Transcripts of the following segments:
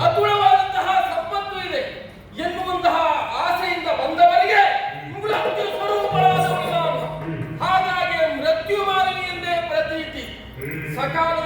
ಅತುಲವಾದಂತಹ ಸಂಪತ್ತು ಇದೆ ಎನ್ನುವಂತಹ ಆಸೆಯಿಂದ ಬಂದವರಿಗೆ ಮೃತ್ಯು ಸ್ವರೂಪರಾದವನು ಹಾಗಾಗಿ ಮೃತ್ಯು ಮಾಡಲಿ ಎಂದೇ ಪ್ರತೀತಿ ಸಕಾಲ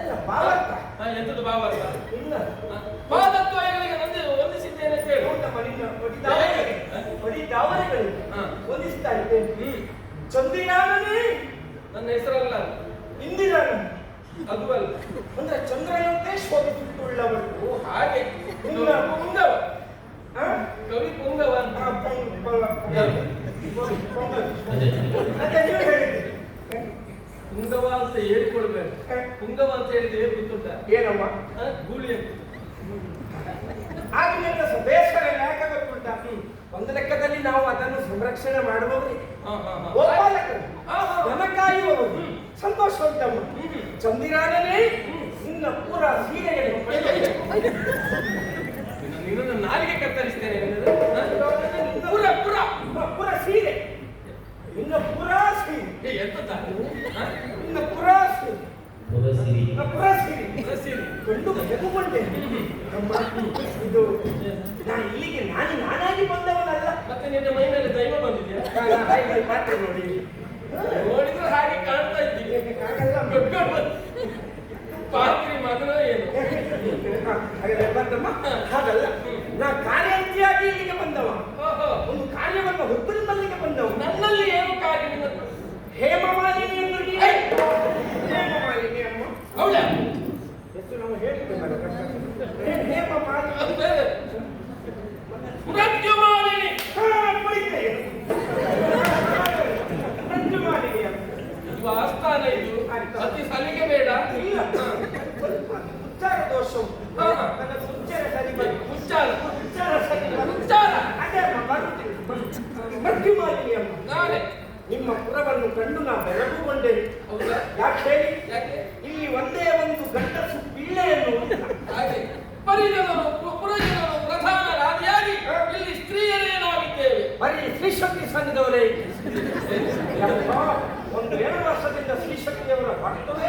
ಅಲ್ಲ, ಭಾವಾರ್ಥ. ಪಾದತ್ವಗಳಿಗೆ ನಂದಿ ವಂದಿಸಿದ್ದೇನೆ ಅಂತ ಹೇಳಿ. ನೋಡ್ತಮ್ಮ ನಿನ್ನ ಒಡಿದಾವರೆಗೆ ಒಡಿದಾವರೆಗಳಿಗೆ ಹಾ. ವಂದಿಸ್ತಾ ಇದ್ದೇನೆ ಹ್ಮ್. ಚಂದಿರಾನನೇ ನನ್ನ ಹೆಸರಲ್ಲ. ಇಂದಿರಾನ ಅದು ಅಲ್ಲ ಅಂದ್ರೆ ಚಂದ್ರನಂತೆ ಶೋಭಿಸುತ್ತುಳ್ಳವರು ಹಾಗೆ. ಪುಂಗವ? ಕವಿ ಪುಂಗವ ಅಂತ ಆ, ಪೊಂಗ್- ಪೊಂಗ್- ಪೊಂಗಲ್. ಅದೇ ನೀವು ಹೇಳಿದ್ರಿ ಪುಂಗವ ಅಂತ ಪುಂಗವ ಅಂತ ಹೇಳಿದ್ರೆ ಗೊತ್ತುಂಟ? ಏನಮ್ಮ ಗೂಳಿ ಅಂತ. ಆಗಿನಿಂದ ಬೇಸರ ಯಾಕೆ ಗೊತ್ತುಂಟ ಒಂದು ಲೆಕ್ಕದಲ್ಲಿ ನಾವು ಅದನ್ನು ಸಂರಕ್ಷಣೆ ಮಾಡಬಹುದು ಕಾಯುವವರು. ಸಂತೋಷ ಉಂಟಮ್ಮ. ಚಂದಿರಾನೇ ನಿನ್ನ ಪೂರ ಸೀರೆಯನ್ನು ನಿನ್ನ- ನಾಲಿಗೆ ಕತ್ತರಿಸ್ತೇನೆ? ಪುರ ಪುರ. ಪುರ ಸೀರೆ. ನಿನ್ನ ಪುರಾ ಸೀರೆ. ಏ, ಇನ್ನ? ನಿನ್ನ ಪುರ ಸೀರೆ. ಪುರಸಿರಿ ಪುರ ಸೀರೆ ರಸೀದಿ. ಗಂಡು ಬೆಗುಗೊಂಡೆ ಅಮ್ಮ, ಇದು ನಾನು ಇಲ್ಲಿಗೆ ನಾನು ನಾನಾಗಿ ಬಂದವನಲ್ಲ. ಮತ್ತೆ ನಿನ್ನ ಮೈ ಮೇಲೆ ದೈವ ಬಂದಿದ್ಯಾ? ಮಾತ್ರ ನೋಡಿ. ನೋಡಿದ್ರೆ ಹಾಗೆ ಕಾಣ್ತಾ ಇದ್ದೀನಿ ಪಾತ್ರಿ ಮಗನ ಏನು. ಹಾಗಲ್ಲ. ಹೌದಾ ಎಷ್ಟು ನಾವು ಹೇಳ್ತೇವೆ ಹೇ- ಹೇಮಮಾಲಿನಿ ಅದು ಬೇರೆ. ಮೃತ್ಯುಮಾಲಿನಿ. ಹಾ, ಬೈತೆ. ಮಂಜುಮಾಲಿನಿ ಅಮ್ಮ. ಇದು ಆಸ್ಥಾನ ಇದು ಅತಿ ಸಲಿಗೆ ಬೇಡ ಇಲ್ಲ ಸ್ವಲ್ಪ ಉಚ್ಚಾರ ದೋಷವು ಹಾ, ಹಾ. ನನ್ನ ಉಚ್ಚಾರ ಸರಿ ಬಂತು ಉಚ್ಚಾರ ಉಚ್ಚಾರ ಸರಿ ಬಂತು. ಉಚ್ಚಾರ ಅದೇ ಅಮ್ಮ ಬರುತ್ತೀನಿ ಮಂಜುಮಾಲಿನಿ ಅಮ್ಮ ನಾನೇ ನಿಮ್ಮ ಪುರವನ್ನು ಕಂಡು ನಾ ಬೆಳಗುಗೊಂಡೇನೆ. ಹೌದಾ? ಯಾಕೆ ಹೇಳಿ? ಇಲ್ಲಿ ಒಂದೇ ಒಂದು ಗಂಟಸು ಪಿಳ್ಳೆಯನ್ನು. ಹಾಗೆ. ಪರಿಜನರು ಪುರಜನರು ಪ್ರಧಾನ ರಾದಿಯಾಗಿ ಇಲ್ಲಿ ಸ್ತ್ರೀಯರೇ ನಾವಿದ್ದೇವೆ. ಬರೀ ಶ್ರೀಶಕ್ತಿ ಸಂಘದವರೇ ಒಂದು ಎರಡು ವರ್ಷದಿಂದ ಶ್ರೀಶಕ್ತಿಯವರ ಭಕ್ತವೇ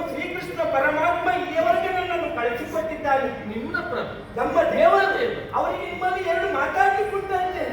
ಇದ್ದಾನೆ ನಿಮ್ಮ ಪ್ರಭು ನಮ್ಮ ದೇವತೆ ಅವರಿಗೆ ನಿಮ್ಮಲ್ಲಿ ಎರಡು ಮಾತಾಡಲಿಕ್ಕೆ ಉಂಟಂತೆ